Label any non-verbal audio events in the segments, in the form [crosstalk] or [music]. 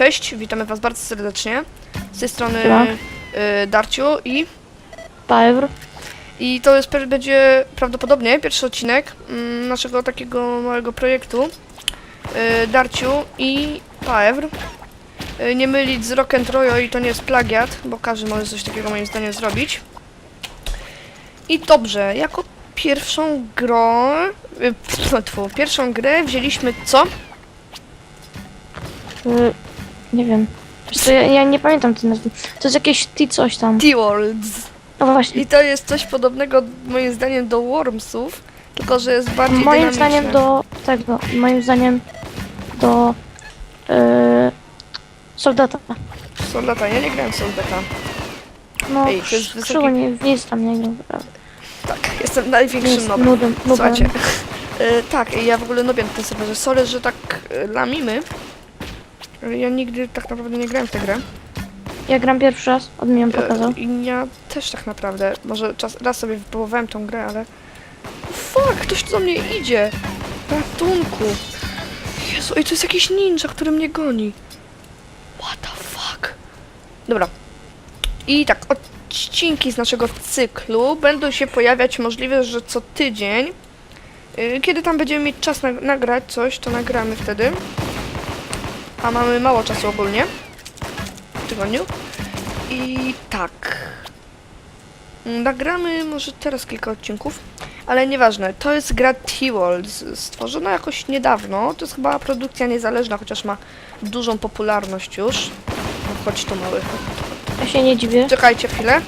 Cześć, witamy Was bardzo serdecznie. Z tej strony y, Darciu i, Paewr. i to jest, będzie prawdopodobnie pierwszy odcinek mm, naszego takiego małego projektu. Y, Darciu i Paewr. Y, nie mylić z Rock and Royo i to nie jest plagiat, bo każdy może coś takiego moim zdaniem zrobić. I dobrze, jako pierwszą grę, y, [laughs] tfu, pierwszą grę wzięliśmy co? Y, nie wiem. Wiesz co, ja, ja nie pamiętam tej nazwy. To jest jakieś T coś tam. T-Worlds. No właśnie. I to jest coś podobnego moim zdaniem do Wormsów, tylko że jest bardziej Moim dynamiczne. zdaniem do tego. Moim zdaniem do y, Soldata. Soldata, ja nie grałem w Soldata. No, Ej, to jest wysoki- krzywo nie, nic tam nie gram. naprawdę. Tak, jestem największym Jest nobem. nudem. nudem. Słuchajcie, [laughs] e, tak, ja w ogóle nobię na tym serwerze. Sorry, że tak e, lamimy. Ja nigdy tak naprawdę nie grałem w tę grę. Ja gram pierwszy raz, od mnie ją E, pokazał. I ja też tak naprawdę. Może czas, raz sobie wypróbowałem tą grę, ale... Fuck, ktoś tu do mnie idzie! Ratunku! Jezu, i to jest jakiś ninja, który mnie goni. What the fuck? Dobra. I tak, odcinki z naszego cyklu będą się pojawiać możliwe, że co tydzień. Y, Kiedy tam będziemy mieć czas na, nagrać coś, to nagramy wtedy. A mamy mało czasu ogólnie. W tygodniu. I tak. Nagramy może teraz kilka odcinków, ale nieważne. To jest gra z- stworzona jakoś niedawno. To jest chyba produkcja niezależna, chociaż ma dużą popularność już. No, chodź tu mały. Ja się nie dziwię. Czekajcie chwilę.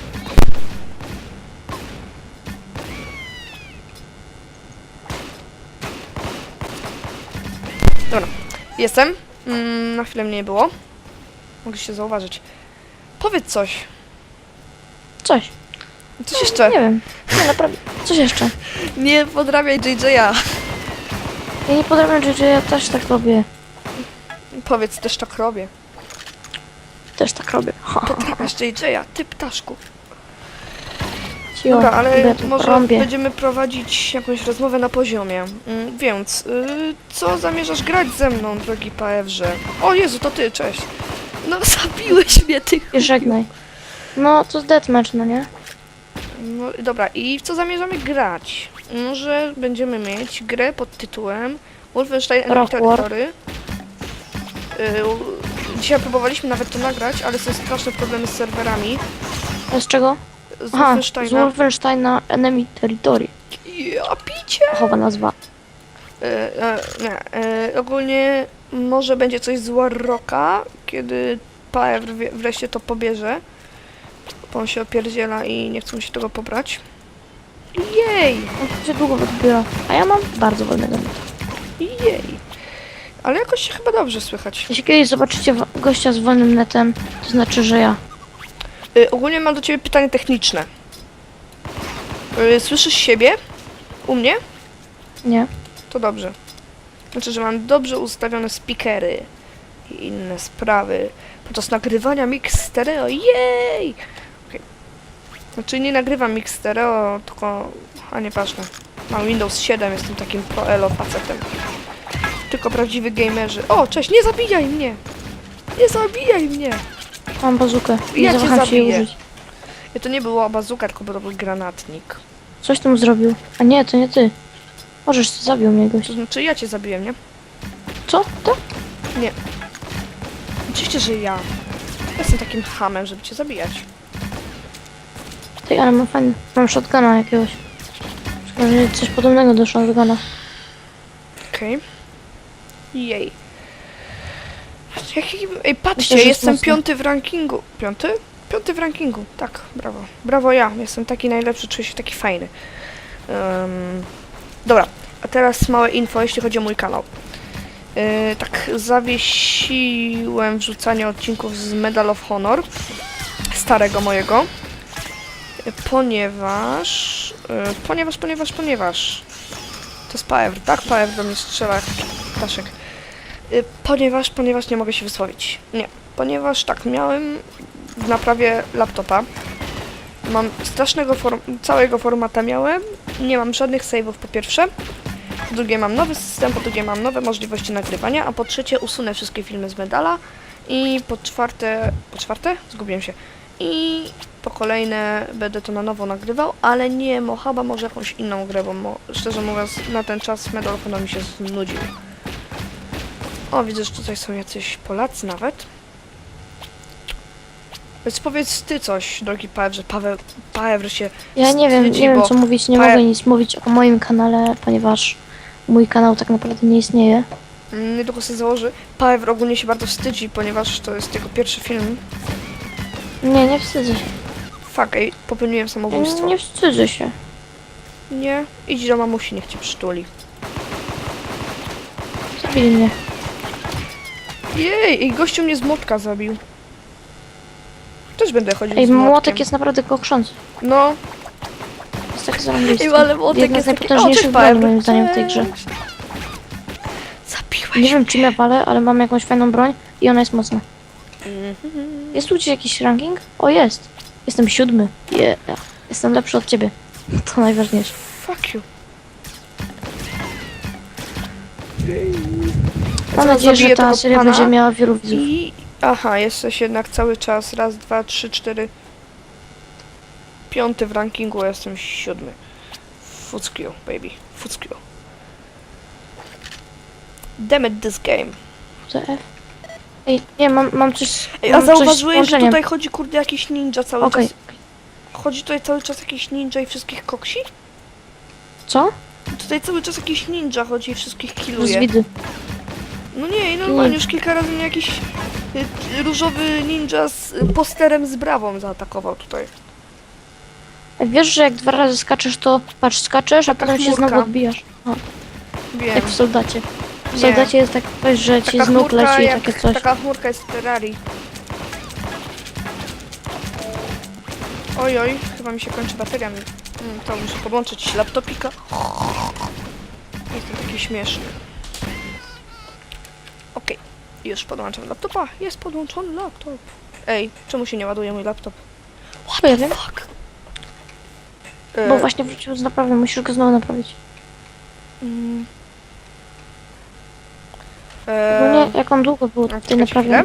Dobra, jestem. Mm, na chwilę mnie nie było. Mogliście zauważyć. Powiedz coś. Coś. Coś jeszcze. Nie wiem. Nie, naprawdę. Coś jeszcze. [laughs] Nie podrabiaj JJ'a. Ja nie podrabiam rzeczy, ja też tak robię. Powiedz też tak robię. Też tak robię. Ha, ha, ha. Podrabiasz JJ'a, ty ptaszku. Cicho, Dobra, ale może porąbię. będziemy prowadzić jakąś rozmowę na poziomie. Mm, Więc, y, co zamierzasz grać ze mną, drogi Paewrze? O Jezu, to ty, cześć. No, [laughs] zabiłeś mnie, ty. I żegnaj. No, to deathmatch, no nie? No, dobra, i w co zamierzamy grać? Może będziemy mieć grę pod tytułem Wolfenstein Rock War. Territory. Y, u- Dzisiaj próbowaliśmy nawet to nagrać, ale są straszne problemy z serwerami. A z czego? Z Aha, z Wolfensteina. Wolfensteina Enemy Territory. Ja picie! Chowa nazwa. E, e, nie, e, ogólnie może będzie coś z Warrocka, kiedy wie- wreszcie to pobierze. Bo on się opierdziela i nie chce mu się tego pobrać. Jej! On to się długo odbiera. A ja mam bardzo wolnego neta. Jej! Ale jakoś się chyba dobrze słychać. Jeśli kiedyś zobaczycie gościa z wolnym netem, to znaczy, że ja. Y, ogólnie mam do ciebie pytanie techniczne. Y, słyszysz siebie? U mnie? Nie. To dobrze. Znaczy, że mam dobrze ustawione speakery i inne sprawy podczas nagrywania mix stereo. Jej! Okay. Znaczy, nie nagrywam mix stereo, tylko... A nie ważne. Mam Windows 7, jestem takim pro elo facetem. Tylko prawdziwi gamerzy. O, cześć, nie zabijaj mnie! Nie zabijaj mnie! Mam bazukę. Nie Ja cię zawaham się jej zabiję. użyć. I to nie było bazuka, tylko to był granatnik. Coś tam zrobił. A nie, to nie ty. Możesz, zabił mnie gość. To znaczy, ja cię zabiłem, nie? Co? To? Oczywiście, że ja. Jestem takim hamem, żeby cię zabijać. Ty, ale mam fajny. Mam shotguna jakiegoś. Że Coś podobnego do shotguna. Okej. Jej. Ej, patrzcie, Myślę, jestem mocno. piąty w rankingu. Piąty? Piąty w rankingu, tak, brawo. Brawo ja, jestem taki najlepszy, czuję się taki fajny. Em, dobra, a teraz małe info, jeśli chodzi o mój kanał. Yy, tak, zawiesiłem wrzucanie odcinków z Medal of Honor, starego mojego, ponieważ, yy, ponieważ, ponieważ, ponieważ, to jest Paev, tak? Paev do mnie strzela ptaszek. Y, Ponieważ, ponieważ nie mogę się wysłowić. Nie, ponieważ tak, miałem w naprawie laptopa. Mam strasznego form całego formata miałem. Nie mam żadnych save'ów po pierwsze. Po drugie mam nowy system, po drugie mam nowe możliwości nagrywania, a po trzecie usunę wszystkie filmy z medala I po czwarte, po czwarte? Zgubiłem się. I po kolejne będę to na nowo nagrywał, ale nie Mohaba, może jakąś inną grę, bo szczerze mówiąc na ten czas Medal mi się znudził. O, widzę, że tutaj są jacyś Polacy nawet. Więc powiedz ty coś, drogi Paweł, że Paweł, Paweł się Ja nie wiem, wstydzi, nie wiem bo co mówić, nie pa- mogę nic mówić o moim kanale, ponieważ mój kanał tak naprawdę nie istnieje. mm, niedługo sobie założy. Paweł ogólnie się bardzo wstydzi, ponieważ to jest jego pierwszy film. Nie, nie wstydzę się. Fuck, ej, popełniłem samobójstwo. nie wstydzę się. Nie, idź do mamusi, niech cię przytuli. Zabili mnie. Jej, i gościu mnie z młotka zabił. Też będę chodził Ej, z młotkiem. młotek jest naprawdę kokszący. No, Jest taki zarąbisty. Ej, ale młotek Jedna jest z taki... najpotężniejszych O, cześć, broni moim zdaniem w tej grze. Zabiłeś Nie wiem czym ja palę, ale mam jakąś fajną broń i ona jest mocna. Mhm. Jest tu gdzieś jakiś ranking? O, jest. Jestem siódmy. Yeah. Jestem lepszy od ciebie. [laughs] To najważniejsze. Fuck you. Mam nadzieję, że zabiję ta tego seria pana będzie miała wielu widzów. I... Aha, jesteś jednak cały czas. Raz, dwa, trzy, cztery. Piąty w rankingu, a jestem siódmy. Fuck you, baby. Fuck you. Damn it, this game. WTF? Ej, nie, mam, mam coś. Ej, a mam coś z zauważyłeś, że tutaj chodzi kurde jakiś ninja cały Okej. czas? Chodzi tutaj cały czas jakiś ninja i wszystkich koksi? Co? Tutaj cały czas jakiś ninja chodzi i wszystkich Z killuje. widy. No nie, i normalnie już kilka razy mnie jakiś y, różowy ninja z y, posterem z brawą zaatakował tutaj. Wiesz, że jak dwa razy skaczesz, to patrz, skaczesz, a Taka potem się chmurka. znowu odbijasz. Wiem. Jak w soldacie. W Nie. soldacie jest tak że ci Taka z nóg chmurka, leci i jak, takie coś. taka chmurka jest w Ferrari. Oj, oj, chyba mi się kończy bateria. Mm, To muszę podłączyć laptopika. Jestem taki śmieszny. Już podłączam laptopa. Jest podłączony laptop. Ej, czemu się nie ładuje mój laptop? Bo ja wiem, Fuck. bo E, właśnie wrócił z naprawy, musisz go znowu naprawić. mm. Bo E, nie, jak on długo był czekajcie chwilę. naprawiony.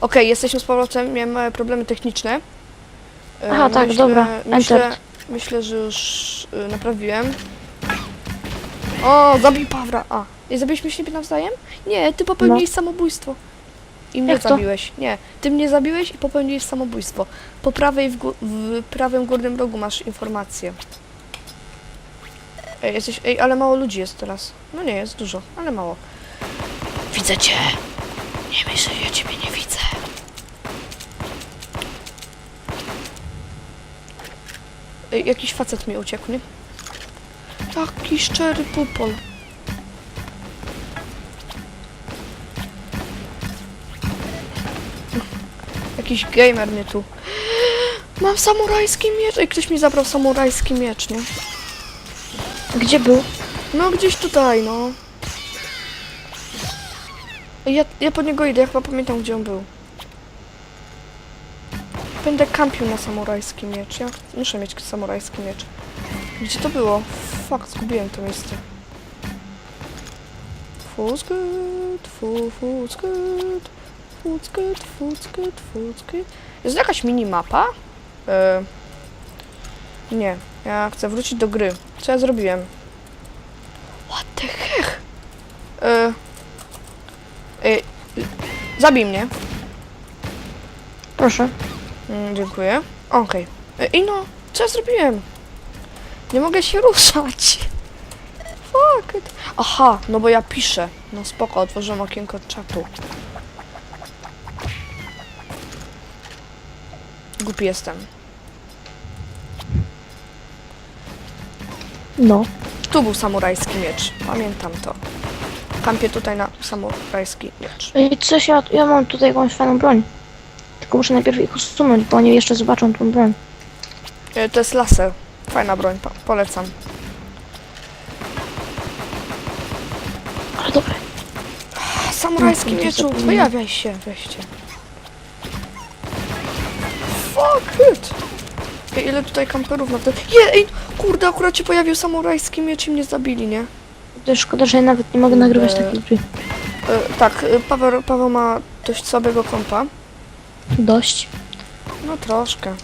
Okej, jesteśmy z powrotem. Miałem małe problemy techniczne. E, Aha, tak, dobra, Myślę, enter. myślę, że już y, naprawiłem. O, zabij Pawra. A, zabiliśmy siebie nawzajem? Nie, ty popełniłeś samobójstwo. I mnie No. Jak to? zabiłeś. Nie, ty mnie zabiłeś i popełniłeś samobójstwo. Po prawej w, w prawym górnym rogu masz informację. Ej, jesteś. Ej, ale mało ludzi jest teraz. No nie, jest dużo, ale mało. Widzę cię. Nie myśl, że ja ciebie nie widzę. Ej, jakiś facet mi uciekł, nie? Taki szczery pupol. Jakiś gamer mnie tu. Mam samurajski miecz. Ej, ktoś mi zabrał samurajski miecz, nie? Gdzie był? No gdzieś tutaj, no. Ja, ja po niego idę, ja chyba pamiętam gdzie on był. Będę kampił na samurajski miecz. Ja muszę mieć samurajski miecz. Gdzie to było? Fuck, zgubiłem to miejsce. Food's good, food's good, food's good, food's good, food's good. Jest jakaś minimapa? E, nie, ja chcę wrócić do gry. Co ja zrobiłem? What the heck? E, zabij mnie. Proszę. Mm, dziękuję. Okej. E, I no, co ja zrobiłem? Nie mogę się ruszać. Fuck it. Aha, no bo ja piszę. No spoko, otworzyłem okienko czatu. Głupi jestem. No. Tu był samurajski miecz. Pamiętam to. Kampię tutaj na samurajski miecz. Ej, coś ja, ja mam tutaj jakąś fajną broń. Tylko muszę najpierw ich usunąć, bo oni jeszcze zobaczą tą broń. E, To jest laser. Fajna broń, po polecam. Ale dobra. Samurajski No, to mieczu, zapomniałem. pojawiaj się, weźcie. Fuck it! Ej, ile tutaj kamperów na to... Je, ej, kurde, akurat się pojawił samurajski miecz i mnie zabili, nie? Szkoda, że ja nawet nie mogę nagrywać Kurde. takich gry. tak, y, Paweł, Paweł ma dość słabego kompa. Dość. No troszkę.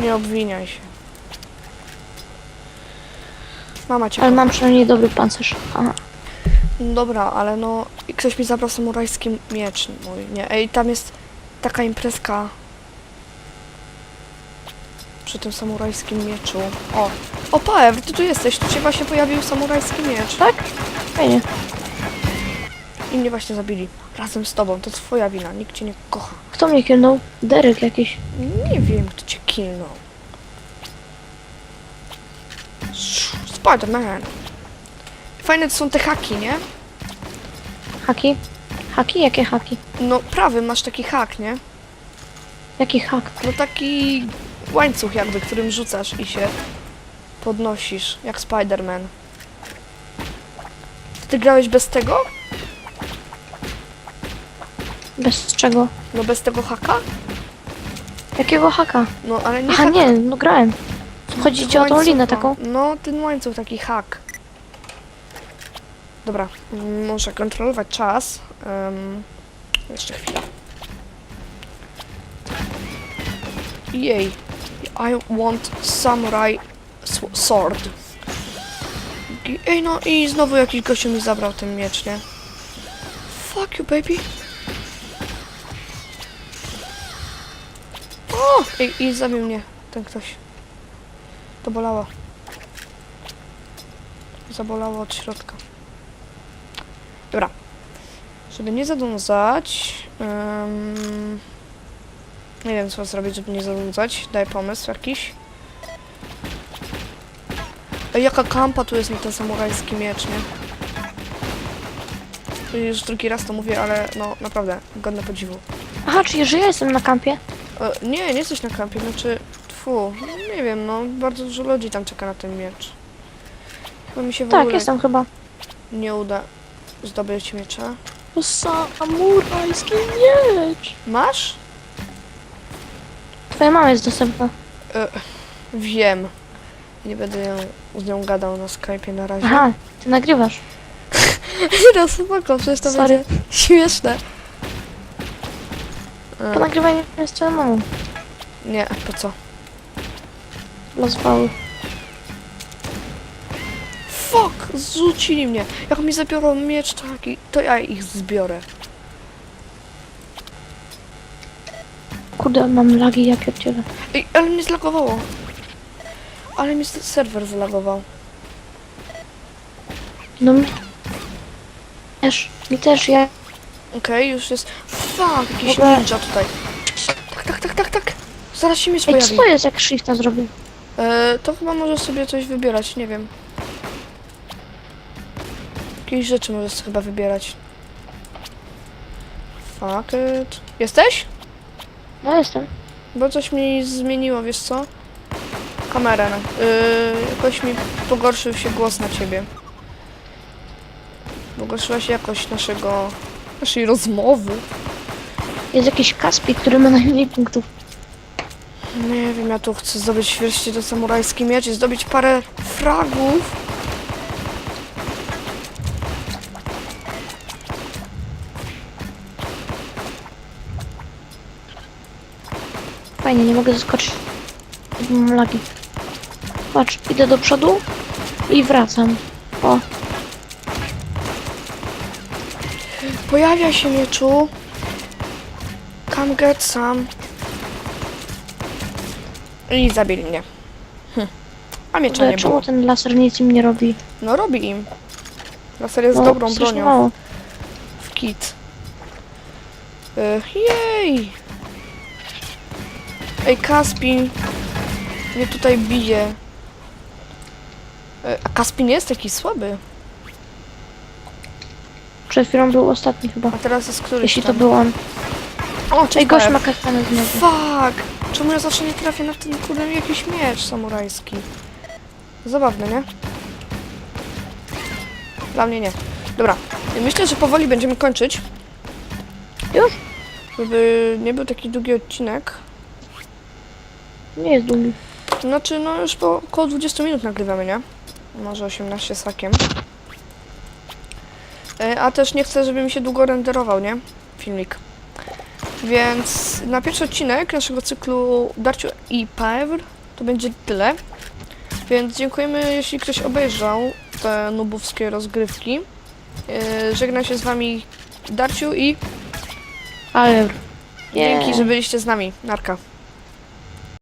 Nie obwiniaj się. Mama cię Ale kocha. mam przynajmniej dobry pancerz. Aha. No Dobra, ale no... i Ktoś mi zabrał samurajski miecz mój, nie? Ej, tam jest taka imprezka. Przy tym samurajskim mieczu. O! O, Paew, ty tu jesteś. Tu się właśnie pojawił samurajski miecz. Tak? Fajnie. I mnie właśnie zabili. Razem z tobą. To twoja wina. Nikt cię nie kocha. Kto mnie kiełnął? Derek jakiś. Nie wiem, kto cię kilnął. Spider-Man. Fajne to są te haki, nie? Haki? Haki? Jakie haki? No, prawy masz taki hak, nie? Jaki hak? No taki łańcuch jakby, którym rzucasz i się podnosisz, jak Spider-Man. Ty grałeś bez tego? Bez czego? No bez tego haka? Jakiego haka? No ale nie Aha, haka. nie, no grałem. Chodzi ci o tą linę taką? No, ten łańcuch, taki hak. Dobra, mm, muszę kontrolować czas. Em, jeszcze chwilę. Jej. I want samurai sw- sword. Ej, no i znowu jakiś gościu mi zabrał ten miecz, nie? Fuck you, baby. O! Ej, i zabił mnie ten ktoś. To bolało. Zabolało od środka. Dobra. Żeby nie zadązać... em, nie wiem, co zrobić, żeby nie zadązać. Daj pomysł jakiś. Ej, jaka kampa tu jest na ten samurajski miecz, nie? Już drugi raz to mówię, ale no naprawdę, godne podziwu. Aha, czyli że ja jestem na kampie? E, nie, nie jesteś na kampie, znaczy, tfu, nie wiem, no, bardzo dużo ludzi tam czeka na ten miecz. Chyba mi się w Tak, ogóle jestem chyba. nie uda zdobyć miecza. To samurajski miecz. Masz? Twoja mama jest dostępna. E, wiem. Nie będę ją, z nią gadał na Skype'ie na razie. Aha, ty nagrywasz. [laughs] no spoko, przecież to Sorry. będzie śmieszne. E, Po nagrywaniu z twoją mamą. nie, po co? Rozwały. Fuck, zrzucili mnie. Jak mi zabiorą miecz taki, to ja ich zbiorę. Kurde, mam lagi, ja pierdzielę. Ej, ale mnie zlagowało. Ale mi serwer zlagował. No mi... Też, mi też, ja... Okej, już jest. Fuck, jakiś Dobra. ninja tutaj. Tak, tak, tak, tak, tak. Zaraz się miecz Ej, pojawi. co to jest, jak shifta zrobił? E, to chyba możesz sobie coś wybierać, nie wiem. Jakieś rzeczy możesz chyba wybierać. Fuck it. Jesteś? No jestem. Bo coś mi zmieniło, wiesz co? Kamerę. Yy, jakoś mi pogorszył się głos na ciebie. Pogorszyła się jakość naszego... naszej rozmowy. Jest jakiś Kaspi, który ma najmniej punktów. Nie wiem, ja tu chcę zdobyć wreszcie do samurajski miecz i zdobyć parę fragów. Fajnie, nie mogę zaskoczyć. Mam lagi. Patrz, idę do przodu i wracam. O, Pojawia się mieczu. Come get some. I zabili mnie. Hm. A miecza kurde, nie czemu było. ten laser nic im nie robi? No robi im. Laser jest No, dobrą bronią. mało. w kit. Y, jej! Ej, Kaspin mnie tutaj bije. Y, A Kaspin jest taki słaby. Przed chwilą był ostatni chyba. A teraz jest któryś Jeśli to tam. był on. O, Ej, cześć, gość ma kastanę znowu. Fuck! Czemu ja zawsze nie trafię na ten kurde jakiś miecz samurajski? Zabawne, nie? Dla mnie nie. Dobra, myślę, że powoli będziemy kończyć. Już? Żeby nie był taki długi odcinek. Nie jest długi. Znaczy, no już po około 20 minut nagrywamy, nie? Może 18 z hakiem. E, A też nie chcę, żeby mi się długo renderował, nie? Filmik. Więc na pierwszy odcinek naszego cyklu Darciu i Paever to będzie tyle. Więc dziękujemy, jeśli ktoś obejrzał te nubowskie rozgrywki. E, Żegnam się z wami Darciu i Ale... dzięki, że byliście z nami. Narka.